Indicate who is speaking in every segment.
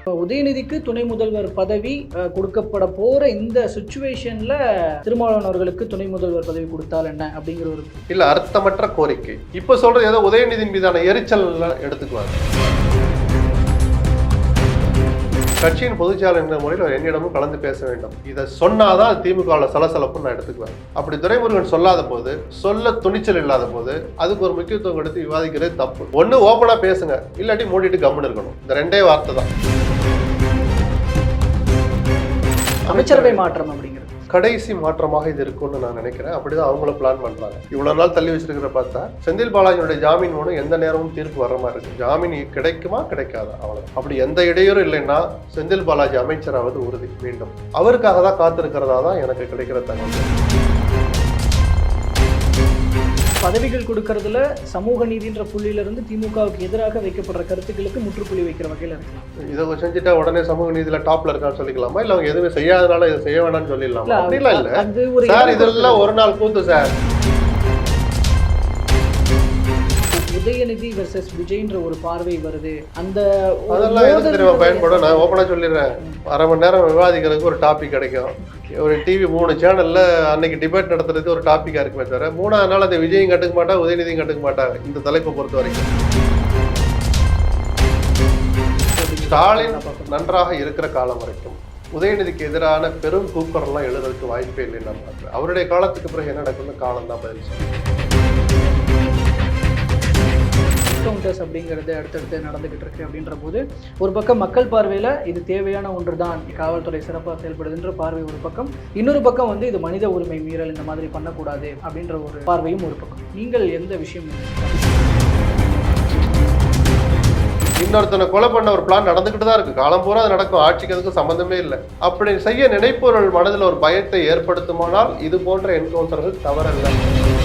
Speaker 1: இப்போ உதயநிதிக்கு துணை முதல்வர் பதவி கொடுக்கப்பட போற இந்த சுச்சுவேஷன்ல திருமாவளவன் அவர்களுக்கு துணை முதல்வர் பதவி கொடுத்தால் என்ன அப்படிங்கிற ஒரு
Speaker 2: இல்ல அர்த்தமற்ற கோரிக்கை. இப்ப சொல்றது ஏதோ உதயநிதியின் மீதான எரிச்சல் எடுத்துக்குவாங்க. கட்சியின் பொதுச்செயலாளர் என்ற முறையில் அவர் என்னிடமும் கலந்து பேச வேண்டும். இதை சொன்னாதான் திமுக சலசலப்புன்னு நான் எடுத்துக்குவேன். அப்படி துரைமுருகன் சொல்லாத போது சொல்ல துணிச்சல் இல்லாத போது அதுக்கு ஒரு முக்கியத்துவம் கொடுத்து விவாதிக்கிறது தப்பு. ஒன்று ஓப்பனாக பேசுங்க இல்லாட்டி மூடிட்டு கம்முன்னு இருக்கணும். இந்த ரெண்டே வார்த்தை தான்.
Speaker 1: அமைச்சரவை மாற்றம் அப்படிங்கிறது.
Speaker 2: கடைசி மாற்றமாக இது இருக்கும்னு நான் நினைக்கிறேன். அப்படிதான் அவங்கள பிளான் பண்றாங்க. இவ்வளவு நாள் தள்ளி வச்சிருக்கிற பார்த்தா செந்தில் பாலாஜியோட ஜாமீன் மூலம் எந்த நேரமும் தீர்ப்பு வர மாதிரி இருக்கு. ஜாமீன் கிடைக்குமா கிடைக்காதா? அவ்வளவு அப்படி எந்த இடையூறும் இல்லைன்னா செந்தில் பாலாஜி அமைச்சராவது உறுதி. மீண்டும். அவருக்காக தான் காத்திருக்கிறதா தான் எனக்கு கிடைக்கிற தகவல்.
Speaker 1: பதவிகள் கொடுக்கறதுல சமூக நீதின்ற புள்ளியில இருந்து திமுகவுக்கு எதிராக வைக்கப்படுற கருத்துக்களுக்கு முற்றுப்புள்ளி வைக்கிற வகையில இருக்கலாம்
Speaker 2: இதை செஞ்சுட்டா உடனே சமூக நீதியில டாப்ல இருக்கான்னு சொல்லிக்கலாமா? இல்ல அவங்க எதுவுமே செய்யாதனால இதை செய்ய வேணாம்னு சொல்லிடலாமா?
Speaker 1: இல்ல,
Speaker 2: அப்படிலாம் இல்ல. சார் இதெல்லாம் ஒரு நாள் கூத்து சார்.
Speaker 1: உதயநிதி வெர்சஸ் விஜய்ன்ற ஒரு பார்வை வருது. அந்த
Speaker 2: அதெல்லாம் எதுக்கு பயன்படும். நான் ஓப்பனாக சொல்லிடுறேன். அரை மணி நேரம் விவாதிக்கிறதுக்கு ஒரு டாபிக் கிடைக்கும். ஒரு டிவி மூணு சேனலில் அன்னைக்கு டிபேட் நடத்துறதுக்கு ஒரு டாப்பிக்காக இருக்குமே தவிர மூணாவது நாள் அந்த விஜயும் கட்டுக்க மாட்டாங்க உதயநிதியும் கட்டுக்க மாட்டாங்க இந்த தலைப்பை பொறுத்த வரைக்கும். ஸ்டாலின் நன்றாக இருக்கிற காலம் வரைக்கும் உதயநிதிக்கு எதிரான பெரும் கூக்கரெல்லாம் எழுதுறதுக்கு வாய்ப்பே இல்லைன்னு நான் அவருடைய காலத்துக்கு பிறகு என்ன நடக்கும்னு காலம் தான் பதில் சொல்லும்
Speaker 1: என்கவுண்டர்ஸ் அப்படிங்கிறது அடுத்தடுத்து நடந்துகிட்டு இருக்கு அப்படின்ற போது ஒரு பக்கம் மக்கள் பார்வையில் இது தேவையான ஒன்று தான் காவல்துறை சிறப்பாக செயல்படுதுன்ற பார்வை ஒரு பக்கம் இன்னொரு பக்கம் வந்து இது மனித உரிமை மீறல் இந்த மாதிரி பண்ணக்கூடாது அப்படின்ற ஒரு பார்வையும் ஒரு பக்கம். நீங்கள் எந்த விஷயம்
Speaker 2: இன்னொருத்தனை கொலை பண்ண ஒரு பிளான் நடந்துக்கிட்டு தான் இருக்கு. காலம் பூரா அது நடக்கும். ஆட்சிக்கு அதுக்கும் சம்பந்தமே இல்லை. அப்படி செய்ய நினைப்பவர்கள் மனதில் ஒரு பயத்தை ஏற்படுத்துமானால் இது போன்ற என்கவுண்டர்கள் தவறல்ல.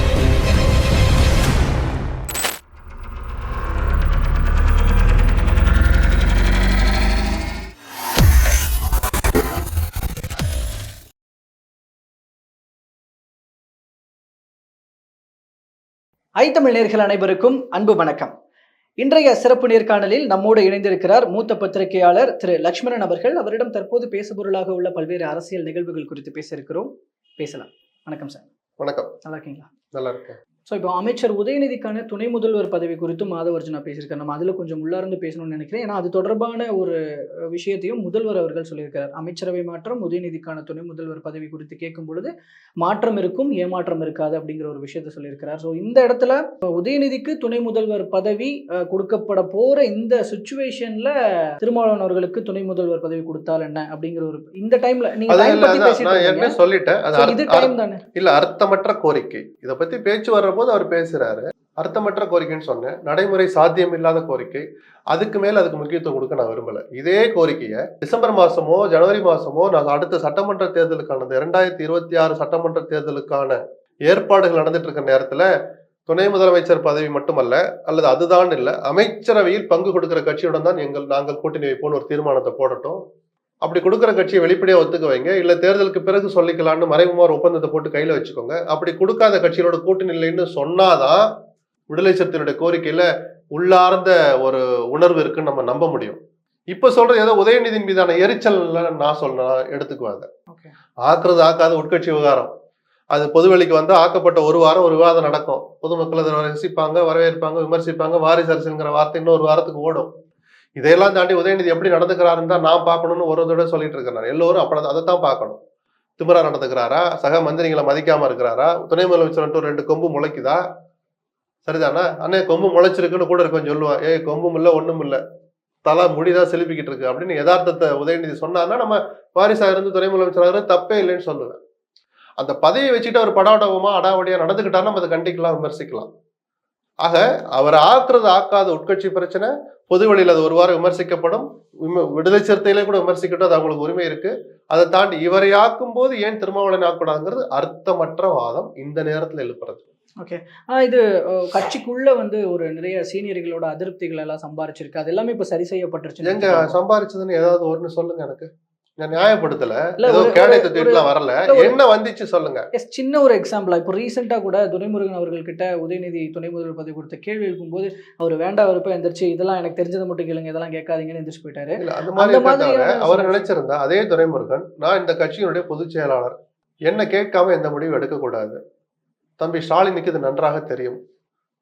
Speaker 1: ஐ தமிழ் நேர்கள் அனைவருக்கும் அன்பு வணக்கம். இன்றைய சிறப்பு நேர்காணலில் நம்மோடு இணைந்திருக்கிறார் மூத்த பத்திரிகையாளர் திரு லக்ஷ்மணன் அவர்கள். அவரிடம் தற்போது பேசுபொருளாக உள்ள பல்வேறு அரசியல் நிகழ்வுகள் குறித்து பேச இருக்கிறோம். பேசலாம். வணக்கம் சார்.
Speaker 2: வணக்கம்.
Speaker 1: நல்லா இருக்கீங்களா?
Speaker 2: நல்லா இருக்கேன்.
Speaker 1: ஸோ இப்போ அமைச்சர் உதயநிதிக்கான துணை முதல்வர் பதவி குறித்து மாதவர்ஜுனா பேசியிருக்காரு. நம்ம அதில் கொஞ்சம் உள்ளார்ந்து பேசணும்னு நினைக்கிறேன். ஏன்னா அது தொடர்பான ஒரு விஷயத்தையும் முதல்வர் அவர்கள் சொல்லியிருக்கிறார் அமைச்சரவை மாற்றம் உதயநிதிக்கான துணை முதல்வர் பதவி குறித்து கேட்கும் பொழுது மாற்றம் இருக்கும் ஏமாற்றம் இருக்காது அப்படிங்கிற ஒரு விஷயத்த சொல்லியிருக்கிறார். ஸோ இந்த இடத்துல உதயநிதிக்கு துணை முதல்வர் பதவி கொடுக்கப்பட போற இந்த சுச்சுவேஷன்ல திருமாவளவன் அவர்களுக்கு துணை முதல்வர் பதவி கொடுத்தால் என்ன அப்படிங்கிற ஒரு இந்த டைம்ல நீங்க
Speaker 2: சொல்லிட்டேன்?
Speaker 1: இது டைம் தானே?
Speaker 2: இல்ல அர்த்தமற்ற கோரிக்கை. இதை பத்தி பேச்சு வர்ற போது அவர் பேசுறாரு. அர்த்தமற்ற கோரிக்கைன்னு சொன்னேன். நடைமுறை சாத்தியம் இல்லாத கோரிக்கை. அதுக்கு மேல அதுக்கு முக்கியத்துவம் கொடுக்க நான் விரும்பல. இதே கோரிக்கையை டிசம்பர் மாசமோ ஜனவரி மாசமோ நான் அடுத்த சட்டமன்ற தேர்தலுக்கான இரண்டாயிரத்தி இருபத்தி ஆறு சட்டமன்ற தேர்தலுக்கான ஏற்பாடுகள் நடந்துட்டு இருக்க நேரத்துல துணை முதலமைச்சர் பதவி மட்டுமல்ல அல்லது அதுதான் இல்லை அமைச்சரவையில் பங்கு கொடுக்கிற கட்சியுடன் தான் எங்கள் நாங்கள் கூட்டணி வைப்போம்னு ஒரு தீர்மானத்தை போடட்டும். அப்படி கொடுக்குற கட்சியை வெளிப்படையா ஒத்துக்க வைங்க. இல்ல தேர்தலுக்கு பிறகு சொல்லிக்கலாம்னு மறைமுகமா ஒரு ஒப்பந்தத்தை போட்டு கையில வச்சுக்கோங்க. அப்படி கொடுக்காத கட்சிகளோட கூட்டணி இல்லைன்னு சொன்னாதான் விடுதலை சிறுத்தையினுடைய கோரிக்கையில உள்ளார்ந்த ஒரு உணர்வு இருக்குன்னு நம்ம நம்ப முடியும். இப்ப சொல்றது ஏதோ உதயநிதியின் மீதான எரிச்சல் நான் சொல்லணும் எடுத்துக்குவாங்க. ஆக்குறது ஆக்காத உட்கட்சி விவகாரம். அது பொதுவெளிக்கு வந்து ஆக்கப்பட்ட ஒரு வாரம் ஒரு விவாதம் நடக்கும். பொதுமக்கள் அதை ரசிப்பாங்க வரவேற்பாங்க விமர்சிப்பாங்க. வாரிசு அரசுங்கிற வார்த்தை இன்னொரு வாரத்துக்கு ஓடும். இதையெல்லாம் தாண்டி உதயநிதி எப்படி நடந்துக்கிறாருன்னு தான் நான் பார்க்கணும்னு ஒரு தடவை சொல்லிட்டு இருக்கேன் எல்லோரும் அப்படி அதை தான் பார்க்கணும். திமிரா நடந்துக்கிறாரா? சக மந்திரிகளை மதிக்காம இருக்கிறாரா? துணை முதலமைச்சர் ரெண்டு கொம்பு முளைக்குதா? சரிதானா? அண்ணே கொம்பு முளைச்சிருக்குன்னு கூட இருக்கும்னு சொல்லுவான். ஏய் கொம்பும் இல்லை ஒன்றும் இல்லை. தலை முடிதான் செலுப்பிக்கிட்டு இருக்கு அப்படின்னு யதார்த்தத்தை உதயநிதி சொன்னார்னா நம்ம வாரிசாக இருந்து துணை முதலமைச்சராக இருந்து தப்பே இல்லைன்னு சொல்லுவேன். அந்த பதவியை வச்சுட்டு அவர் படாடவமா அடாவடியா நடந்துக்கிட்டாருன்னா நம்ம அதை கண்டிக்கலாம் விமர்சிக்கலாம். ஆக அவர் ஆக்குறது ஆக்காத உட்கட்சி பிரச்சனை பொது வெளியில் அது ஒரு வாரம் விமர்சிக்கப்படும். விம- விடுதலை சிறுத்தையிலே கூட விமர்சிக்கட்டும் அது அவங்களுக்கு உரிமை இருக்கு. அதை தாண்டி இவரை ஆக்கும் போது ஏன் திருமாவளவன் ஆக்கூடாதுங்கிறது அர்த்தமற்ற வாதம் இந்த நேரத்துல எழுப்புறது.
Speaker 1: ஓகே ஆனா இது கட்சிக்குள்ள வந்து ஒரு நிறைய சீனியர்களோட அதிருப்திகள் எல்லாம் சம்பாரிச்சிருக்கு. அது எல்லாமே இப்ப சரி செய்யப்பட்டுருச்சு
Speaker 2: எங்க சம்பாரிச்சதுன்னு ஏதாவது ஒண்ணு சொல்லுங்க எனக்கு. நான் நியாயப்படுத்தல. ஏதோ வரல. என்ன வந்துச்சு சொல்லுங்க.
Speaker 1: எஸ் சின்ன ஒரு எக்ஸாம்பிளா இப்போ ரீசெண்டாக கூட துரைமுருகன் அவர்கள்கிட்ட உதயநிதி துணை முதல்வர் பதவி கொடுத்த கேள்வி எழுப்பும்போது அவர் வேண்டாம் வரப்ப எந்திரிச்சு இதெல்லாம் எனக்கு தெரிஞ்சதை மட்டும் கேளுங்க இதெல்லாம் கேட்காதீங்கன்னு எந்திரிச்சு போயிட்டாரு.
Speaker 2: அந்த மாதிரி அவர் நினைச்சிருந்தா அதே துரைமுருகன் நான் இந்த கட்சியினுடைய பொதுச் செயலாளர். என்ன கேட்காம எந்த முடிவும் எடுக்கக்கூடாது. தம்பி ஸ்டாலினுக்கு இது நன்றாக தெரியும்.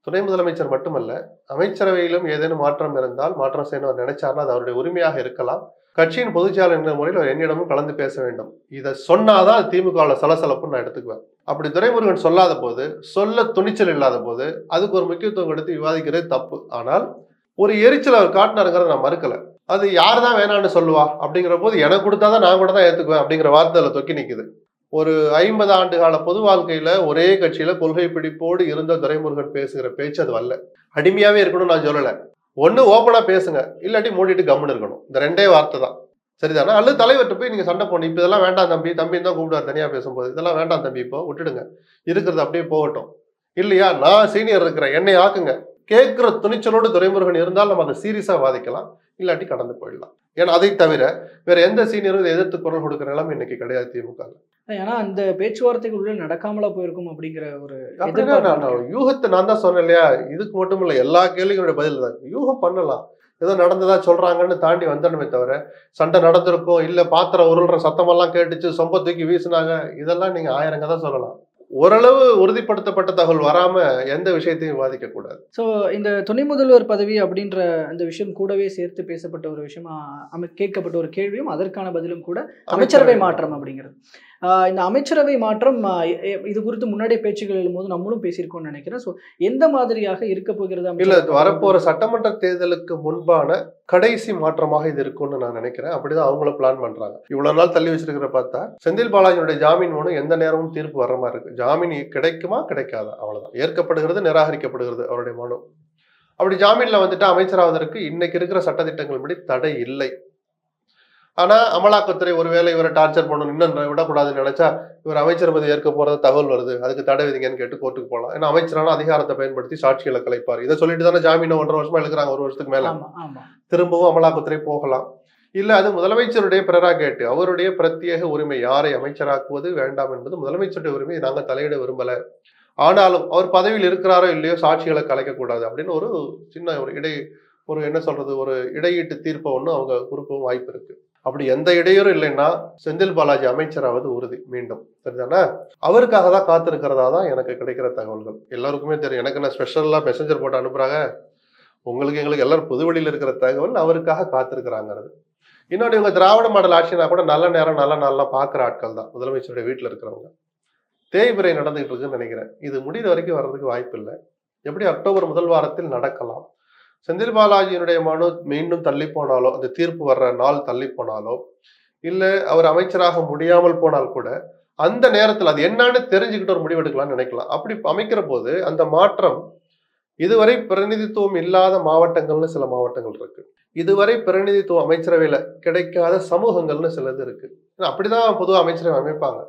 Speaker 2: துணை முதலமைச்சர் மட்டுமல்ல அமைச்சரவையிலும் ஏதேனும் மாற்றம் இருந்தால் மாற்றம் செய்யணும் அவர் நினைச்சாருன்னா அது அவருடைய உரிமையாக இருக்கலாம். கட்சியின் பொதுச்செயலாளர் என்ற முறையில் என்னிடமும் கலந்து பேச வேண்டும். இதை சொன்னாதான் அது திமுகவில் சலசலப்புன்னு நான் எடுத்துக்குவேன். அப்படி துரைமுருகன் சொல்லாத போது சொல்ல துணிச்சல் இல்லாத போது அதுக்கு ஒரு முக்கியத்துவம் கொடுத்து விவாதிக்கிறது தப்பு. ஆனால் ஒரு எரிச்சல் அவர் காட்டினாருங்கிறத நான் மறுக்கல. அது யார் தான் வேணான்னு சொல்லுவா? அப்படிங்கிற போது எனக்கு கொடுத்தாதான் நான் கூட தான் ஏற்றுக்குவேன் அப்படிங்கிற வார்த்தையில் தொக்கி நிற்குது ஒரு ஐம்பது ஆண்டு கால பொது வாழ்க்கையில ஒரே கட்சியில கொள்கை பிடிப்போடு இருந்த துரைமுருகன் பேசுகிற பேச்சு அது வரல. அடிமையாவே இருக்கணும்னு நான் சொல்லலை. ஒன்று ஓப்பனாக பேசுங்க இல்லாட்டி மூடிட்டு கம்முன்னு இருக்கணும். இந்த ரெண்டே வார்த்தை தான். சரிதானா? அல்லது தலைவர்கிட்ட போய் நீங்கள் சண்டை போடணும். இப்போ இதெல்லாம் வேண்டாம் தம்பி தம்பி தான் கூப்பிடுவார் தனியாக பேசும்போது. இதெல்லாம் வேண்டாம் தம்பி இப்போ விட்டுடுங்க. இருக்கிறது அப்படியே போகட்டும். இல்லையா? நான் சீனியர் இருக்கிறேன். என்னை ஆக்குங்க. கேட்குற துணிச்சலோடு துரைமுருகன் இருந்தால் நம்ம அதை சீரியஸாக வாதிக்கலாம். இல்லாட்டி கடந்து போயிடலாம். ஏன்னா அதை தவிர வேற எந்த சீனியரும் எதிர்த்து குரல் கொடுக்கிற நிலைமை இன்னைக்கு கிடையாது திமுக
Speaker 1: ஏன்னா அந்த பேச்சுவார்த்தைகள் உள்ள நடக்காமலா போயிருக்கும் அப்படிங்கிற ஒரு
Speaker 2: யூகத்தை நான் தான் சொன்னேன் இல்லையா? இதுக்கு மட்டும் இல்ல எல்லா கேள்விகளுடைய பதில் தான். யூகம் பண்ணலாம். ஏதோ நடந்ததா சொல்றாங்கன்னு தாண்டி வந்துடணுமே தவிர சண்டை நடந்திருக்கும் இல்ல பாத்திரம் உருள்ற சத்தமெல்லாம் கேட்டுச்சு சொம்ப தூக்கி வீசுனாங்க இதெல்லாம் நீங்க ஆயிரம் கதை சொல்லலாம். ஓரளவு உறுதிப்படுத்தப்பட்ட தகவல் வராம எந்த விஷயத்தையும் விவாதிக்க கூடாது.
Speaker 1: ஸோ இந்த துணை முதல்வர் பதவி அப்படின்ற அந்த விஷயம் கூடவே சேர்த்து பேசப்பட்ட ஒரு விஷயமா அமை கேட்கப்பட்ட ஒரு கேள்வியும் அதற்கான பதிலும் கூட அமைச்சரவை மாற்றம் அப்படிங்கிறது. இந்த அமைச்சரவை மாற்றம் இது குறித்து முன்னாடியே பேச்சுகள் எழும்போது நம்மளும் பேசியிருக்கோம்னு நினைக்கிறேன். ஸோ எந்த மாதிரியாக இருக்க போகிறது
Speaker 2: இல்ல? வரப்போற சட்டமன்ற தேர்தலுக்கு முன்பான கடைசி மாற்றமாக இது இருக்கும்னு நான் நினைக்கிறேன். அப்படிதான் அவங்களும் பிளான் பண்றாங்க. இவ்வளவு நாள் தள்ளி வச்சிருக்கிற பார்த்தா செந்தில் பாலாஜியுடைய ஜாமீன் மனு எந்த நேரமும் தீர்ப்பு வர்ற மாதிரி இருக்கு. ஜாமீன் கிடைக்குமா கிடைக்காதா? அவ்வளவுதான். ஏற்கப்படுகிறது நிராகரிக்கப்படுகிறது அவருடைய மனு. அப்படி ஜாமீன்ல வந்துட்டு அமைச்சராவதற்கு இன்னைக்கு இருக்கிற சட்டத்திட்டங்கள் படி தடை இல்லை. ஆனா அமலாக்கத்துறை ஒருவேளை இவரை டார்ச்சர் பண்ணணும் இன்னும் விடக்கூடாதுன்னு நினைச்சா இவர் அமைச்சர் பதவி ஏற்க போறது தகவல் வருது. அதுக்கு தடை விதிங்கன்னு கேட்டு கோர்ட்டுக்கு போகலாம். ஏன்னா அமைச்சரான அதிகாரத்தை பயன்படுத்தி சாட்சிகளை கலைப்பார். இதை சொல்லிட்டு தானே ஜாமீன் ஒன்றரை வருஷமா எழுக்கிறாங்க ஒரு வருஷத்துக்கு மேல. திரும்பவும் அமலாக்கத்துறை போகலாம். இல்ல அது முதலமைச்சருடைய பிரராகேட்டு அவருடைய பிரத்யேக உரிமை யாரை அமைச்சராக்குவது வேண்டாம் என்பது முதலமைச்சருடைய உரிமை நாங்க தலையிட விரும்பல. ஆனாலும் அவர் பதவியில் இருக்கிறாரோ இல்லையோ சாட்சிகளை கலைக்க கூடாது அப்படின்னு ஒரு சின்ன ஒரு இடை ஒரு என்ன சொல்றது ஒரு இடையீட்டு தீர்ப்பை ஒன்று அவங்க கொடுக்கவும் வாய்ப்பு இருக்கு. அப்படி எந்த இடையூறும் இல்லைன்னா செந்தில் பாலாஜி அமைச்சராவது உறுதி மீண்டும். சரிதானே? அவருக்காக தான் காத்திருக்கிறதா தான் எனக்கு கிடைக்கிற தகவல்கள். எல்லாருக்குமே தெரியும். எனக்கு நான் ஸ்பெஷலாக மெசஞ்சர் போட்டு அனுப்புகிறாங்க உங்களுக்கு எங்களுக்கு எல்லாரும் பொதுவெளியில் இருக்கிற தகவல் அவருக்காக காத்திருக்கிறாங்கிறது. இன்னொன்று இவங்க திராவிட மாடல் ஆட்சினா கூட நல்ல நேரம் நல்ல நாளெலாம் பார்க்குற ஆட்கள் தான். முதலமைச்சருடைய வீட்டில் இருக்கிறவங்க. தேய்பிரை நடந்துகிட்டு இருக்குன்னு நினைக்கிறேன். இது முடிந்த வரைக்கும் வர்றதுக்கு வாய்ப்பு இல்லை எப்படி அக்டோபர் முதல் வாரத்தில் நடக்கலாம். செந்தில் பாலாஜியினுடைய மனு மீண்டும் தள்ளி போனாலோ அந்த தீர்ப்பு வர்ற நாள் தள்ளி போனாலோ இல்லை அவர் அமைச்சராக முடியாமல் போனால் கூட அந்த நேரத்தில் அது என்னன்னு தெரிஞ்சுக்கிட்டு ஒரு முடிவெடுக்கலாம்னு நினைக்கலாம். அப்படி அமைக்கிற போது அந்த மாற்றம் இதுவரை பிரதிநிதித்துவம் இல்லாத மாவட்டங்கள்னு சில மாவட்டங்கள் இருக்கு. இதுவரை பிரதிநிதித்துவம் அமைச்சரவையில் கிடைக்காத சமூகங்கள்னு சிலது இருக்கு. ஏன்னா அப்படிதான் பொதுவாக அமைச்சரவை அமைப்பாங்க.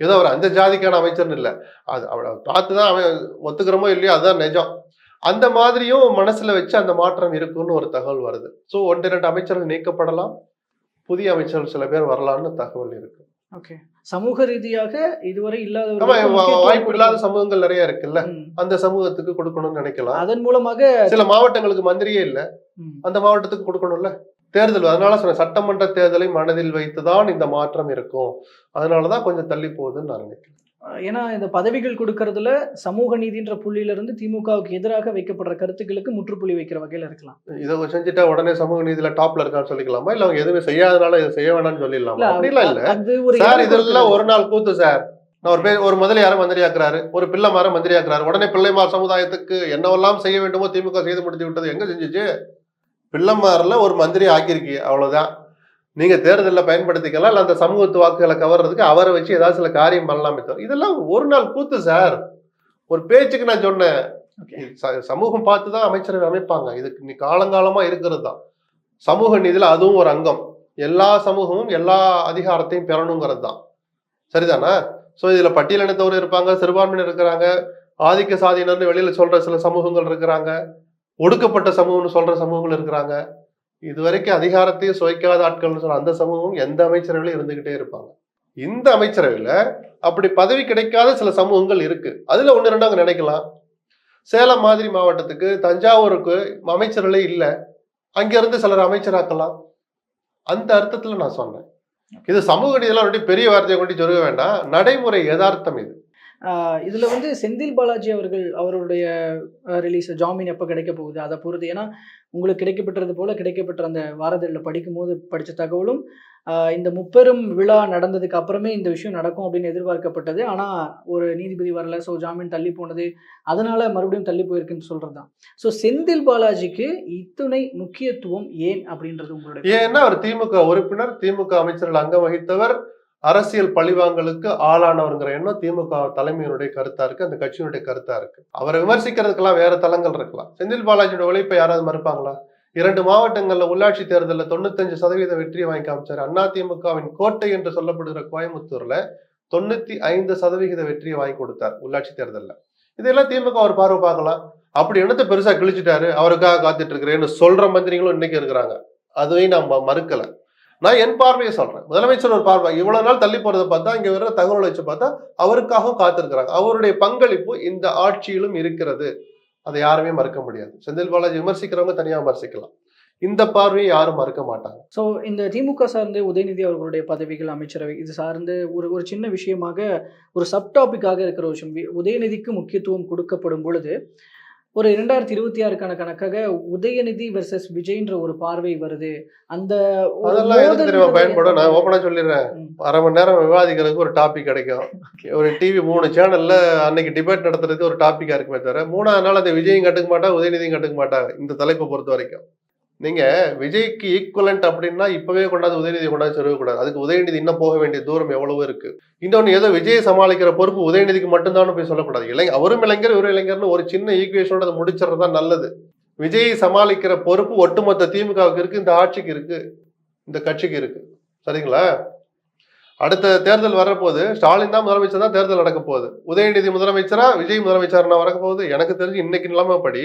Speaker 2: ஏதோ அவர் அந்த ஜாதிக்கான அமைச்சர்னு இல்லை. அது அவளை பார்த்து அவன் ஒத்துக்கிறோமோ இல்லையோ அதுதான் நிஜம். அந்த மாதிரியும் மனசுல வச்சு அந்த மாற்றம் இருக்குன்னு ஒரு தகவல் வருது. ஸோ ஒன்று இரண்டு அமைச்சர்கள் நீக்கப்படலாம். புதிய அமைச்சர்கள் சில பேர் வரலாம்னு தகவல் இருக்கு.
Speaker 1: ஓகே சமூக ரீதியாக இதுவரை முக்கியத்துவம்
Speaker 2: வாய்ப்பு இல்லாத. சமூகங்கள் நிறைய இருக்குல்ல. அந்த சமூகத்துக்கு கொடுக்கணும்னு நினைக்கலாம்.
Speaker 1: அதன் மூலமாக
Speaker 2: சில மாவட்டங்களுக்கு மந்திரியே இல்ல. அந்த மாவட்டத்துக்கு கொடுக்கணும்ல. தேர்தல் அதனால சொன்ன சட்டமன்ற தேர்தலை மனதில் வைத்துதான் இந்த மாற்றம் இருக்கும். அதனாலதான் கொஞ்சம் தள்ளி போகுதுன்னு நான் நினைக்கிறேன்.
Speaker 1: ஏன்னா இந்த பதவிகள் கொடுக்கறதுல சமூக நீதின்ற புள்ளியில இருந்து திமுகவுக்கு எதிராக வைக்கப்படுற கருத்துக்களுக்கு முற்றுப்புள்ளி வைக்கிற வகையில இருக்கலாம்.
Speaker 2: இதை செஞ்சுட்டா உடனே சமூக நீதியில டாப்ல இருக்கான்னு சொல்லிக்கலாமா? இல்ல அவங்க எதுவுமே செய்யாதனால இதை செய்ய வேணாம்னு சொல்லிடலாமா? அப்படிலாம் இல்ல. சார் இதெல்லாம். ஒரு நாள் கூத்து சார். ஒரு பேர் ஒரு முதலியார மந்திரியாக்குறாரு ஒரு பிள்ளைமார மந்திரியாக்குறாரு. உடனே பிள்ளைமார் சமுதாயத்துக்கு என்னவெல்லாம் செய்ய வேண்டுமோ திமுக செய்து முடித்து விட்டது எங்க செஞ்சுச்சு? பிள்ளைமாரில் ஒரு மந்திரி ஆக்கியிருக்கீங்க அவ்வளவுதான். நீங்க தேர்தலில் பயன்படுத்திக்கலாம் இல்ல அந்த சமூகத்து வாக்குகளை கவர்றதுக்கு அவரை வச்சு ஏதாவது சில காரியம் பண்ணலாமே தவிர இதெல்லாம் ஒரு நாள் கூத்து சார். ஒரு பேச்சுக்கு நான் சொன்னேன். சமூகம் பார்த்து தான் அமைச்சரவை அமைப்பாங்க. இதுக்கு நீ காலங்காலமா இருக்கிறது தான். சமூக நீதியில அதுவும் ஒரு அங்கம். எல்லா சமூகமும் எல்லா அதிகாரத்தையும் பெறணுங்கிறது தான். சரிதானா? ஸோ இதுல பட்டியலினத்தவர் இருப்பாங்க சிறுபான்மையினர் இருக்கிறாங்க ஆதிக்க சாதியினர்னு வெளியில சொல்ற சில சமூகங்கள் இருக்கிறாங்க ஒடுக்கப்பட்ட சமூகம்னு சொல்ற சமூகங்கள் இருக்கிறாங்க. இதுவரைக்கும் அதிகாரத்தையும் சுவைக்காத ஆட்கள்னு சொன்ன அந்த சமூகம் எந்த அமைச்சரவையிலும் இருந்துகிட்டே இருப்பாங்க. இந்த அமைச்சரவையில அப்படி பதவி கிடைக்காத சில சமூகங்கள் இருக்கு. அதுல ஒன்று ரெண்டு அங்கே நினைக்கலாம். சேலம் மாதிரி மாவட்டத்துக்கு தஞ்சாவூருக்கு அமைச்சர்களே இல்லை. அங்கிருந்து சிலர் அமைச்சராக்கலாம். அந்த அர்த்தத்தில் நான் சொன்னேன். இது சமூக நீதியெல்லாம் பெரிய வார்த்தையை கொண்டு சொல்ல வேண்டாம். நடைமுறை யதார்த்தம் இது.
Speaker 1: இதுல வந்து செந்தில் பாலாஜி அவர்கள் அவருடைய ரிலீஸ் ஜாமீன் எப்போ கிடைக்க போகுது? அதை பொறுத்து. ஏன்னா உங்களுக்கு கிடைக்கப்பெற்றது போல கிடைக்கப்பெற்ற அந்த வாரதழில் படிக்கும்போது படித்த தகவலும் இந்த முப்பெரும் விழா நடந்ததுக்கு அப்புறமே இந்த விஷயம் நடக்கும் அப்படின்னு எதிர்பார்க்கப்பட்டது. ஆனா ஒரு நீதிபதி வரல. ஸோ ஜாமீன் தள்ளி போனது. அதனால மறுபடியும் தள்ளி போயிருக்குன்னு சொல்கிறது தான் ஸோ செந்தில் பாலாஜிக்கு இத்துணை முக்கியத்துவம் ஏன் அப்படின்றது உங்களுடைய
Speaker 2: ஏன்னா அவர் திமுக உறுப்பினர் திமுக அமைச்சர்கள் அங்கம் வகித்தவர். அரசியல் பழிவாங்கலுக்கு ஆளானவருங்கிற எண்ணம் திமுக தலைமையினுடைய கருத்தா இருக்கு அந்த கட்சியினுடைய கருத்தா இருக்கு. அவரை விமர்சிக்கிறதுக்கெல்லாம் வேற தளங்கள் இருக்கலாம். செந்தில் பாலாஜியோட உழைப்பை யாராவது மறுப்பாங்களா? இரண்டு மாவட்டங்களில் உள்ளாட்சி தேர்தலில் தொண்ணூத்தஞ்சு சதவீத வெற்றியை வாங்கி காமிச்சார். அண்ணா திமுகவின் கோட்டை என்று சொல்லப்படுகிற கோயம்புத்தூர்ல தொண்ணூத்தி ஐந்து சதவிகித வெற்றியை வாங்கி கொடுத்தார் உள்ளாட்சி தேர்தலில். இதெல்லாம் திமுக ஒரு பார்வை பார்க்கலாம். அப்படி என்னத்தை பெருசா கிழிச்சிட்டாரு. அவருக்காக காத்துட்டு இருக்கிறேன்னு சொல்ற மந்திரிகளும் இன்னைக்கு இருக்கிறாங்க. அதையும் நம்ம மறுக்கலை. நான் என் பார்வையை சொல்றேன். முதலமைச்சர் ஒரு பார்வை. இவ்வளவு நாள் தள்ளி போறதை பார்த்தா இங்க வர தகவலை வச்சு பார்த்தா அவருக்காகவும் காத்திருக்கிறாங்க. அவருடைய பங்களிப்பு இந்த ஆட்சியிலும் இருக்கிறது. அதை யாருமே மறுக்க முடியாது. செந்தில் பாலாஜி விமர்சிக்கிறவங்க தனியா விமர்சிக்கலாம். இந்த பார்வையை யாரும் மறுக்க மாட்டாங்க.
Speaker 1: ஸோ இந்த திமுக சார்ந்து உதயநிதி அவர்களுடைய பதவிகள் அமைச்சரவை இது சார்ந்து ஒரு ஒரு சின்ன விஷயமாக ஒரு சப்டாபிக்காக இருக்கிற ஒரு விஷயம். உதயநிதிக்கு முக்கியத்துவம் கொடுக்கப்படும் பொழுது ஒரு இரண்டாயிரத்தி இருபத்தி ஆறுக்கான கணக்காக உதயநிதி வெர்சஸ் விஜய்ன்ற ஒரு பார்வை வருது. அந்த
Speaker 2: அதெல்லாம் தெரியுமா? பயன்படும். நான்
Speaker 1: ஏற்படுது.
Speaker 2: ஓப்பனா சொல்லிடுறேன். அரை மணி நேரம் விவாதிக்கிறதுக்கு ஒரு டாபிக் கிடைக்கும். ஒரு டிவி மூணு சேனல்ல அன்னைக்கு டிபேட் நடத்துறதுக்கு ஒரு டாபிக்கா இருக்குமே தவிர மூணாவது நாள் அந்த விஜயும் கட்டுக்க மாட்டாங்க உதயநிதியும் கட்டுக்க மாட்டாங்க இந்த தலைப்பை பொறுத்த வரைக்கும். நீங்க விஜய்க்கு ஈக்குவலண்ட் அப்படின்னா இப்பவே கொண்டாந்து உதயநிதி கொண்டாந்து சொல்லக்கூடாது. அதுக்கு உதயநிதி இன்னும் போக வேண்டிய தூரம் எவ்வளவு இருக்கு. இன்னொன்னு ஏதோ விஜயை சமாளிக்கிற பொறுப்பு உதயநிதிக்கு மட்டும்தான் போய் சொல்லக்கூடாது. இளைஞ அவரும் இளைஞர் இவரும் இளைஞர்னு ஒரு சின்ன ஈக்குவேஷனோட அதை முடிச்சிடுறது தான் நல்லது. விஜயை சமாளிக்கிற பொறுப்பு ஒட்டுமொத்த திமுகவுக்கு இருக்கு இந்த ஆட்சிக்கு இருக்கு இந்த கட்சிக்கு இருக்கு. சரிங்களா? அடுத்த தேர்தல் வரப்போகுது. ஸ்டாலின் தான் முதலமைச்சர் தான் தேர்தல் நடக்க போகுது. உதயநிதி முதலமைச்சரா விஜய் முதலமைச்சர்னா வரக்க போகுது எனக்கு தெரிஞ்சு இன்னைக்கு நிலைமைப்படி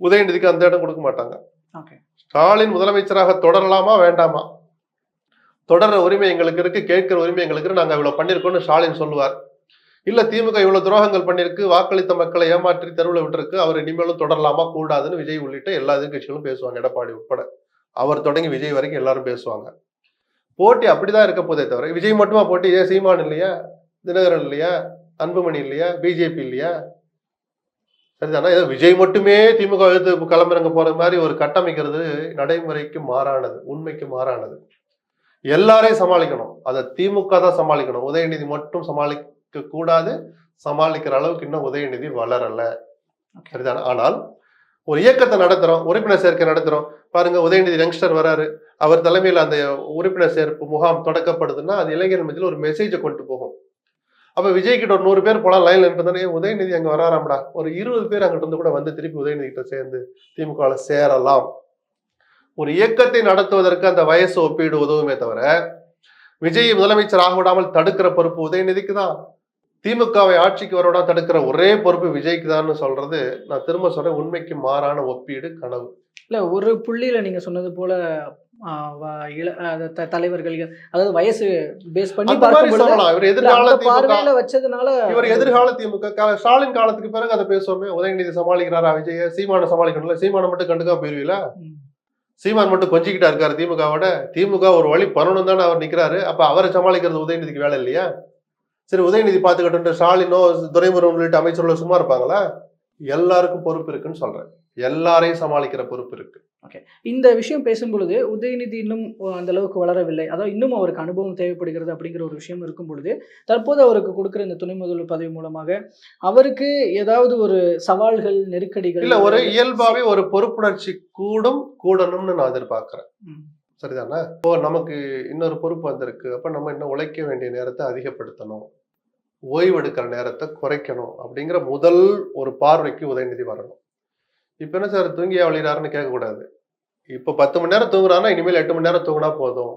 Speaker 2: உதயநிதிக்கு அந்த இடம் கொடுக்க மாட்டாங்க. ஸ்டாலின் முதலமைச்சராக தொடரலாமா வேண்டாமா? தொடர்ற உரிமை எங்களுக்கு இருக்கு கேட்கிற உரிமை எங்களுக்கு இருக்கு நாங்க இவ்வளவு பண்ணிருக்கோம்னு ஸ்டாலின் சொல்லுவார். இல்ல திமுக இவ்வளவு துரோகங்கள் பண்ணிருக்கு வாக்களித்த மக்களை ஏமாற்றி தெருவில் விட்டுருக்கு அவர் இனிமேலும் தொடரலாமா கூடாதுன்னு விஜய் உள்ளிட்ட எல்லா எதிர்கட்சிகளும் பேசுவாங்க எடப்பாடி உட்பட. அவர் தொடங்கி விஜய் வரைக்கும் எல்லாரும் பேசுவாங்க. போட்டி அப்படிதான் இருக்க போதே தவிர விஜய் மட்டுமா போட்டி? ஏன் சீமான் இல்லையா? தினகரன் இல்லையா? அன்புமணி இல்லையா? பிஜேபி இல்லையா? சரிதானா? ஏதோ விஜய் மட்டுமே திமுக எதிர்த்து களமிறங்க போற மாதிரி ஒரு கட்டமைக்கிறது நடைமுறைக்கு மாறானது உண்மைக்கு மாறானது. எல்லாரையும் சமாளிக்கணும். அதை திமுக தான் சமாளிக்கணும். உதயநிதி மட்டும் சமாளிக்க கூடாது. சமாளிக்கிற அளவுக்கு இன்னும் உதயநிதி வளரல. சரிதானே? ஆனால் ஒரு இயக்கத்தை நடத்துறோம் உறுப்பினர் சேர்க்கை நடத்துறோம். பாருங்க உதயநிதி யங்ஸ்டர் வராரு. அவர் தலைமையில் அந்த உறுப்பினர் சேர்ப்பு முகாம் தொடக்கப்படுதுன்னா அது இளைஞர் மத்தியில் ஒரு மெசேஜை கொண்டு போகும். அப்போ விஜய் கிட்ட ஒரு நூறு பேர் போலாம் லைன்ல இருப்பதானே உதயநிதி அங்கே வராராம்டா. ஒரு இருபது பேர் அங்கிட்ட இருந்து கூட வந்து திருப்பி உதயநிதி கிட்ட சேர்ந்து திமுக சேரலாம். ஒரு இயக்கத்தை நடத்துவதற்கு அந்த வயசு ஒப்பீடு உதவுமே தவிர விஜய் முதலமைச்சர் ஆக விடாமல் தடுக்கிற பொறுப்பு உதயநிதிக்கு தான் திமுகவை ஆட்சிக்கு வரவிடா தடுக்கிற ஒரே பொறுப்பு விஜய்க்கு தான் சொல்றது நான் திரும்ப சொல்றேன் உண்மைக்கு மாறான ஒப்பீடு கனவு.
Speaker 1: இல்ல ஒரு புள்ளியில நீங்க சொன்னது போல தலைவர்கள் அதாவது வயசு பேஸ் பண்ணி
Speaker 2: இவர் எதிர்கால
Speaker 1: பார்வையில வச்சதுனால
Speaker 2: இவர் எதிர்கால திமுக ஸ்டாலின் காலத்துக்கு பிறகு அதை பேசுவோமே உதயநிதி சமாளிக்கிறாரா விஜய சீமானை சமாளிக்கணும்ல. சீமானை மட்டும் கண்டுக்கா போயிருவீங்களா
Speaker 1: ம்.
Speaker 2: சீமான் மட்டும் கொஞ்சிக்கிட்டா இருக்காரு திமுகவோட. திமுக ஒரு வழி பண்ணணும் தானே அவர் நிக்கிறாரு. அப்ப அவரை சமாளிக்கிறது உதயநிதிக்கு வேலை இல்லையா? சரி உதயநிதி பார்த்துக்கிட்டு ஸ்டாலினோ துரைமுருகன் உள்ளிட்ட அமைச்சர்கள் சும்மா இருப்பாங்களா? எல்லாருக்கும் பொறுப்பு இருக்குன்னு சொல்றேன். எல்லாரையும் சமாளிக்கிற பொறுப்பு இருக்கு.
Speaker 1: இந்த விஷயம் பேசும் பொழுது உதயநிதி இன்னும் அந்த அளவுக்கு வளரவில்லை. அதாவது இன்னும் அவருக்கு அனுபவம் தேவைப்படுகிறது அப்படிங்கிற ஒரு விஷயம் இருக்கும் பொழுது தற்போது அவருக்கு கொடுக்கிற இந்த துணை முதல்வர் பதவி மூலமாக அவருக்கு ஏதாவது ஒரு சவால்கள் நெருக்கடிகள்
Speaker 2: இல்ல ஒரு இயல்பாவே ஒரு பொறுப்புணர்ச்சி கூடும் கூடணும்னு நான் எதிர்பார்க்கிறேன். சரிதானே? இப்போ நமக்கு இன்னொரு பொறுப்பு வந்திருக்கு. அப்ப நம்ம இன்னும் உழைக்க வேண்டிய நேரத்தை அதிகப்படுத்தணும். ஓய்வெடுக்கிற நேரத்தை குறைக்கணும் அப்படிங்கிற முதல் ஒரு பார்வைக்கு உதயநிதி வரணும். இப்ப என்ன சார் தூங்கி வழிகிறாருன்னு கேட்கக்கூடாது. இப்போ பத்து மணி நேரம் தூங்குறான்னா இனிமேல் எட்டு மணி நேரம் தூங்கினா போதும்.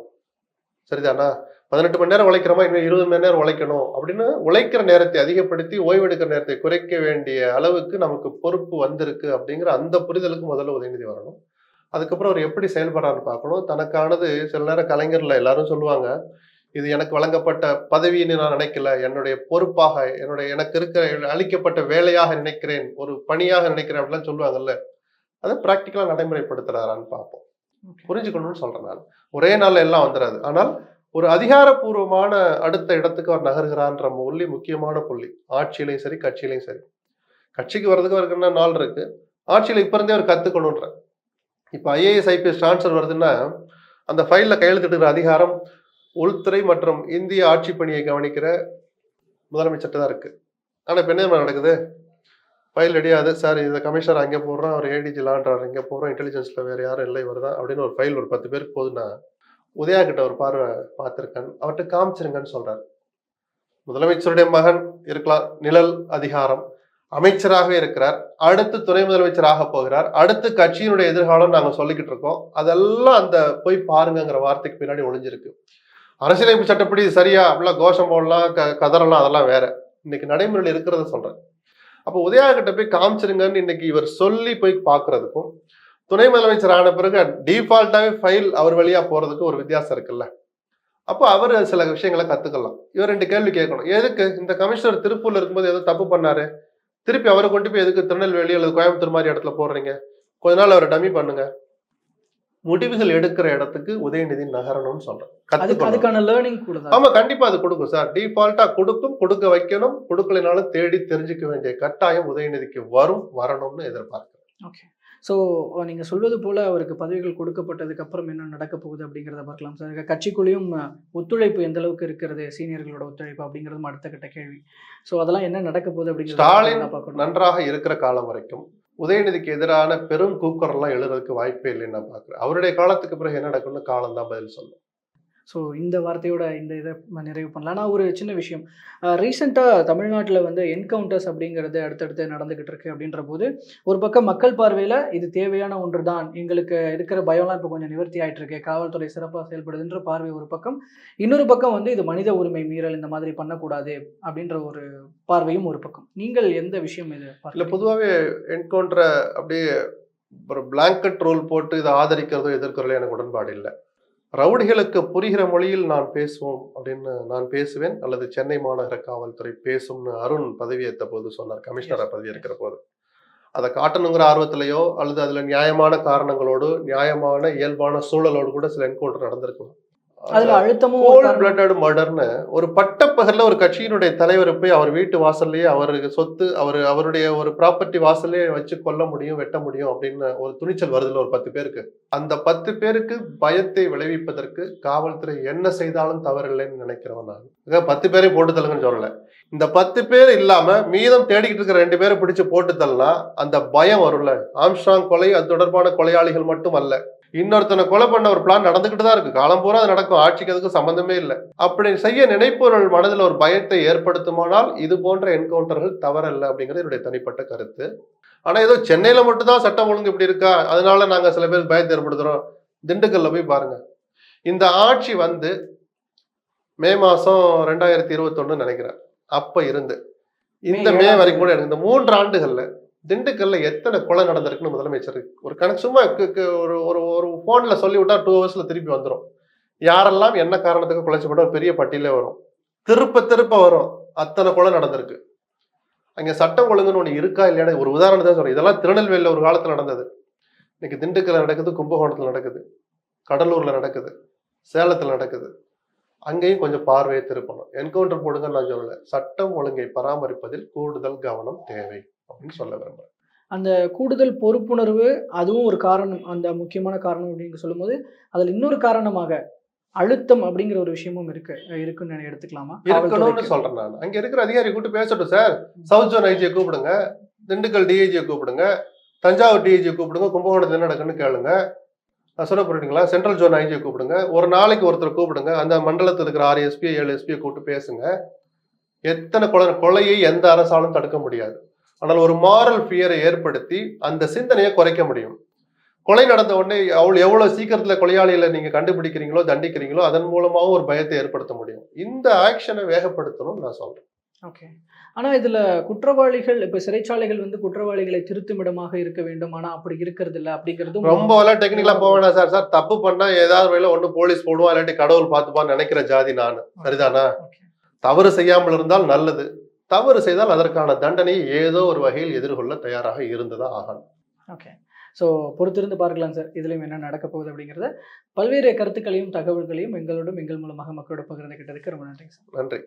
Speaker 2: சரிதானா? பதினெட்டு மணி நேரம் உழைக்கிறோமா இனிமேல் இருபது மணி நேரம் உழைக்கணும் அப்படின்னு உழைக்கிற நேரத்தை அதிகப்படுத்தி ஓய்வெடுக்கிற நேரத்தை குறைக்க வேண்டிய அளவுக்கு நமக்கு பொறுப்பு வந்திருக்கு அப்படிங்கிற அந்த புரிதலுக்கு முதல்ல உதயநிதி வரணும். அதுக்கப்புறம் அவர் எப்படி செயல்படுறான்னு பார்க்கணும். தனக்கானது சில நேரம் கலைஞர்ல எல்லாரும் சொல்லுவாங்க இது எனக்கு வழங்கப்பட்ட பதவின்னு நான் நினைக்கல. என்னுடைய பொறுப்பாக என்னுடைய எனக்கு இருக்கிற அளிக்கப்பட்ட வேலையாக நினைக்கிறேன் ஒரு பணியாக நினைக்கிறேன் அப்படிலாம் சொல்லுவாங்கல்ல. அதை ப்ராக்டிக்கலா நடைமுறைப்படுத்துறாரான்னு பார்ப்போம். புரிஞ்சுக்கணும்னு சொல்றேன் நான். ஒரே நாள்ல எல்லாம் வந்துடாது ஆனால் ஒரு அதிகாரப்பூர்வமான அடுத்த இடத்துக்கு அவர் நகர்கிறான்ற புள்ளி முக்கியமான புள்ளி. ஆட்சியிலையும் சரி கட்சியிலையும் சரி. கட்சிக்கு வர்றதுக்கு அவருக்கு என்ன நாள் இருக்கு? ஆட்சியில இப்ப இருந்தே அவர் கத்துக்கணுன்ற இப்ப ஐஏஎஸ் ஐபிஎஸ் ட்ரான்ஸ்ஃபர் வருதுன்னா அந்த ஃபைல்ல கையெழுத்திட்டுற அதிகாரம் உள்துறை மற்றும் இந்திய ஆட்சி பணியை கவனிக்கிற முதலமைச்சர்கிட்ட தான் இருக்கு. ஆனா இப்ப என்ன நடக்குது? ஃபைல் ரெடியாது. சார் இந்த கமிஷனர் அங்கே போடுறோம் அவர் ஏடிஜி லான்றார் இங்கே போடுறோம் இன்டெலிஜென்ஸ்ல வேற யாரும் இல்லை. வருதா அப்படின்னு ஒரு ஃபைல் ஒரு பத்து பேருக்கு போகுதுன்னா உதயா கிட்ட ஒரு பார்வை பார்த்துருக்கேன். அவர்கிட்ட காமிச்சிருங்கன்னு சொல்றாரு. முதலமைச்சருடைய மகன் இருக்கலாம். நிழல் அதிகாரம். அமைச்சராக இருக்கிறார். அடுத்து துணை முதலமைச்சராக போகிறார். அடுத்து கட்சியினுடைய எதிர்காலம் நாங்கள் சொல்லிக்கிட்டு இருக்கோம். அதெல்லாம் அந்த போய் பாருங்கங்கிற வார்த்தைக்கு பின்னாடி ஒளிஞ்சிருக்கு. அரசியலமைப்பு சட்டப்படி சரியா அப்படிலாம் கோஷம் போடலாம் க கதறலாம் அதெல்லாம் வேற. இன்னைக்கு நடைமுறையில் இருக்கிறத சொல்றேன். அப்போ உதயா கிட்ட போய் காமிச்சிருங்கன்னு இன்னைக்கு இவர் சொல்லி போய் பார்க்கறதுக்கும் துணை முதலமைச்சர் ஆன பிறகு டிஃபால்ட்டாகவே ஃபைல் அவர் வழியாக போகிறதுக்கு ஒரு வித்தியாசம் இருக்குல்ல. அப்போ அவர் சில விஷயங்களை கற்றுக்கலாம் இவர் ரெண்டு கேள்வி கேட்கணும். எதுக்கு? இந்த கமிஷனர் திருப்பூரில் இருக்கும்போது எதோ தப்பு பண்ணாரு. திருப்பி அவரை கொண்டு போய் எதுக்கு திருநெல்வேலி அல்லது கோயம்புத்தூர் மாதிரி இடத்துல போடுறீங்க? கொஞ்ச நாள் அவரை டம்மி பண்ணுங்க. முடிவுகள் எடுக்கிற இடத்துக்கு உதயநிதி நகரணும்னு சொல்றேன்
Speaker 1: அதுக்கான லேர்னிங் கூட தான்
Speaker 2: ஆமா கண்டிப்பா அது கொடுக்கும் சார். டிஃபால்ட்டா கொடுக்கும் கொடுக்க வைக்கணும். கொடுக்கலைனாலும் தேடி தெரிஞ்சுக்க வேண்டிய கட்டாயம் உதயநிதிக்கு வரும் வரணும்னு எதிர்பார்க்கிறேன்.
Speaker 1: ஓகே ஸோ நீங்கள் சொல்வது போல் அவருக்கு பதவிகள் கொடுக்கப்பட்டதுக்கு அப்புறம் என்ன நடக்க போகுது அப்படிங்கிறத பார்க்கலாம் சார். கட்சிக்குள்ளேயும் ஒத்துழைப்பு எந்த அளவுக்கு இருக்கிறது சீனியர்களோட ஒத்துழைப்பு அப்படிங்கிறதும் அடுத்த கட்ட கேள்வி. ஸோ அதெல்லாம் என்ன நடக்க போகுது அப்படிங்கிறத
Speaker 2: நன்றாக இருக்கிற காலம் வரைக்கும் உதயநிதிக்கு எதிரான பெரும் கூக்குரல்லாம் எழுதுறதுக்கு வாய்ப்பே இல்லைன்னு நான் பார்க்குறேன் அவருடைய காலத்துக்கு பிறகு என்ன நடக்கும்னு காலம் தான் பதில் சொல்லும்.
Speaker 1: ஸோ இந்த வார்த்தையோட இந்த இதை நிறைவு பண்ணலாம். ஆனால் ஒரு சின்ன விஷயம். ரீசெண்டாக தமிழ்நாட்டில் வந்து என்கவுண்டர்ஸ் அப்படிங்கிறது அடுத்தடுத்து நடந்துகிட்டு இருக்கு அப்படின்ற போது ஒரு பக்கம் மக்கள் பார்வையில் இது தேவையான ஒன்று தான் எங்களுக்கு இருக்கிற பயம்லாம் இப்போ கொஞ்சம் நிவர்த்தி ஆயிட்டு இருக்கு. காவல்துறை சிறப்பாக செயல்படுதுன்ற பார்வை ஒரு பக்கம். இன்னொரு பக்கம் வந்து இது மனித உரிமை மீறல் இந்த மாதிரி பண்ணக்கூடாது அப்படின்ற ஒரு பார்வையும் ஒரு பக்கம். நீங்கள் எந்த விஷயம் இது
Speaker 2: இல்ல? பொதுவாகவே என்கவுண்டரை அப்படியே ஒரு பிளாங்கட் ரோல் போட்டு இதை ஆதரிக்கிறதோ எதிர்க்கிறதோ எனக்கு உடன்பாடு இல்லை. ரவுடிகளுக்கு புரிகிற மொழியில் நான் பேசுவோம் அப்படின்னு நான் பேசுவேன். அல்லது சென்னை மாநகர காவல்துறை பேசும்னு அருண் பதவியேற்ற போது சொன்னார். கமிஷனரா பதவி இருக்கிற போது. அதை காட்டணுங்கிற ஆர்வத்திலேயோ அல்லது அதுல நியாயமான காரணங்களோடு நியாயமான இயல்பான சூழலோடு கூட சில என்கவுண்டர் நடந்திருக்கும்
Speaker 1: அதுல அழுத்தமும்
Speaker 2: கோல்ட். பிளட்டட் மர்டர்னு ஒரு பட்டப்பகல்ல ஒரு கட்சியினுடைய தலைவர் போய் அவர் வீட்டு வாசல்லையே அவருக்கு சொத்து அவர் அவருடைய ஒரு ப்ராப்பர்ட்டி வாசல்லே வச்சு கொல்ல முடியும் வெட்ட முடியும் அப்படின்னு ஒரு துணிச்சல் வருதுல்ல ஒரு பத்து பேருக்கு. அந்த பத்து பேருக்கு பயத்தை விளைவிப்பதற்கு காவல்துறை என்ன செய்தாலும் தவறில்லைன்னு நினைக்கிறவன் நான். பத்து பேரையும் போட்டு தள்ளுங்கன்னு சொல்லல. இந்த பத்து பேர் இல்லாம மீதம் தேடிக்கிட்டு இருக்கிற ரெண்டு பேரை பிடிச்சு போட்டு தள்ளனா அந்த பயம் வரும்ல. ஆம்ஸ்ட்ராங் கொலை அது தொடர்பான கொலையாளிகள் மட்டும் அல்ல இன்னொருத்தனை கொலை பண்ண ஒரு பிளான் நடந்துகிட்டு தான் இருக்கு. காலம் பூரா அது நடக்கும். ஆட்சிக்கு அதுக்கு சம்பந்தமே இல்லை. அப்படி செய்ய நினைப்பவர்கள் மனதில் ஒரு பயத்தை ஏற்படுத்துமானால் இது போன்ற என்கவுண்டர்கள் தவறல்ல அப்படிங்கிறது என்னுடைய தனிப்பட்ட கருத்து. ஆனா ஏதோ சென்னையில மட்டும்தான் சட்டம் ஒழுங்கு இப்படி இருக்கா? அதனால நாங்க சில பேருக்கு பயத்தை ஏற்படுத்துறோம். திண்டுக்கல்ல போய் பாருங்க. இந்த ஆட்சி வந்து மே மாசம் ரெண்டாயிரத்தி இருபத்தொன்னு நினைக்கிறேன். அப்ப இருந்து. இந்த
Speaker 1: மே
Speaker 2: வரைக்கும் கூட எனக்கு இந்த மூன்று ஆண்டுகள்ல திண்டுக்கல்ல எத்தனை கொலை நடந்திருக்குன்னு முதலமைச்சர் ஒரு கணக்கு சும்மா ஒரு ஒரு ஒரு போன்ல சொல்லி விட்டா டூ ஹவர்ஸ்ல திருப்பி வந்துரும். யாரெல்லாம் என்ன காரணத்துக்கு கொலைச்சப்பட்ட ஒரு பெரிய பட்டியலே வரும். திருப்ப திருப்ப வரும். அத்தனை கொலை நடந்திருக்கு. அங்க சட்டம் ஒழுங்குன்னு ஒண்ணு இருக்கா இல்லையான்னு ஒரு உதாரணத்தை தான் சொல்றேன். இதெல்லாம் திருநெல்வேலியில ஒரு காலத்துல நடந்தது. இன்னைக்கு திண்டுக்கல்ல நடக்குது கும்பகோணத்துல நடக்குது கடலூர்ல நடக்குது சேலத்துல நடக்குது. அங்கேயும் கொஞ்சம் பார்வையை திருப்பணும். என்கவுண்டர் போடுங்கன்னு நான் சொல்லல. சட்டம் ஒழுங்கை பராமரிப்பதில் கூடுதல் கவனம் தேவை அப்படின்னு சொல்ல விரும்புறேன்.
Speaker 1: அந்த கூடுதல் பொறுப்புணர்வு அதுவும் ஒரு காரணம். அந்த முக்கியமான காரணம் அப்படின்னு சொல்லும்போது அதில் இன்னொரு காரணமாக அழுத்தம் அப்படிங்கிற ஒரு விஷயமும் இருக்கு. இருக்குன்னு எடுத்துக்கலாமா?
Speaker 2: இருக்கணும்னு. சொல்றேன் நான். அங்க இருக்கிற அதிகாரி கூப்பிட்டு பேசட்டும் சார். சவுத் ஜோன் ஐஜியை கூப்பிடுங்க. திண்டுக்கல் டிஐஜியை கூப்பிடுங்க. தஞ்சாவூர் டிஐஜியை கூப்பிடுங்க. கும்பகோணத்துல என்ன நடக்குன்னு கேளுங்க. சொல்ல போறீங்களா? சென்ட்ரல் ஜோன் ஐஜியை கூப்பிடுங்க. ஒரு நாளைக்கு ஒருத்தர் கூப்பிடுங்க. அந்த மண்டலத்தில் இருக்கிற ஆறு எஸ்பி ஏழு எஸ்பியை கூப்பிட்டு பேசுங்க. எத்தனை கொலை கொலையை எந்த அரசாலும் தடுக்க முடியாது. ஆனால் ஒரு மாரல் ஃபியரை ஏற்படுத்தி அந்த சிந்தனையை குறைக்க முடியும். கொலை நடந்த உடனே அவ்வளோ எவ்வளோ சீக்கிரத்தில் கொலையாளிகளை நீங்கள் கண்டுபிடிக்கிறீங்களோ தண்டிக்கிறீங்களோ அதன் மூலமாகவும் ஒரு பயத்தை ஏற்படுத்த முடியும். இந்த ஆக்ஷனை வேகப்படுத்தணும்னு நான் சொல்கிறேன்
Speaker 1: ஓகே ஆனா இதுல குற்றவாளிகள் இப்ப சிறைச்சாலைகள் வந்து குற்றவாளிகளை திருத்தும் இடமாக இருக்க வேண்டும். ஆனா அப்படி இருக்கிறது இல்ல. அப்படிங்கிறது
Speaker 2: ரொம்ப எல்லாம் டெக்னிக்கலா போக வேணாம் சார். சார் தப்பு பண்ணா ஏதாவது வழியில ஒண்ணு போலீஸ் போடுவா இல்லாட்டி கடவுள் பார்த்துப்பான்னு நினைக்கிற ஜாதி நான். சரிதானா. தவறு செய்யாமல் இருந்தால் நல்லது. தவறு செய்தால் அதற்கான தண்டனையை ஏதோ ஒரு வகையில் எதிர்கொள்ள தயாராக இருந்ததா ஆகணும்.
Speaker 1: ஓகே ஸோ பொறுத்திருந்து பார்க்கலாம் சார். இதுலயும் என்ன நடக்க போகுது அப்படிங்கிறத. பல்வேறு கருத்துக்களையும் தகவல்களையும் எங்களோடும் எங்கள் மூலமாக மக்களோட பகிர்ந்து கிட்டதுக்கு ரொம்ப நன்றிங்க சார்.
Speaker 2: நன்றி.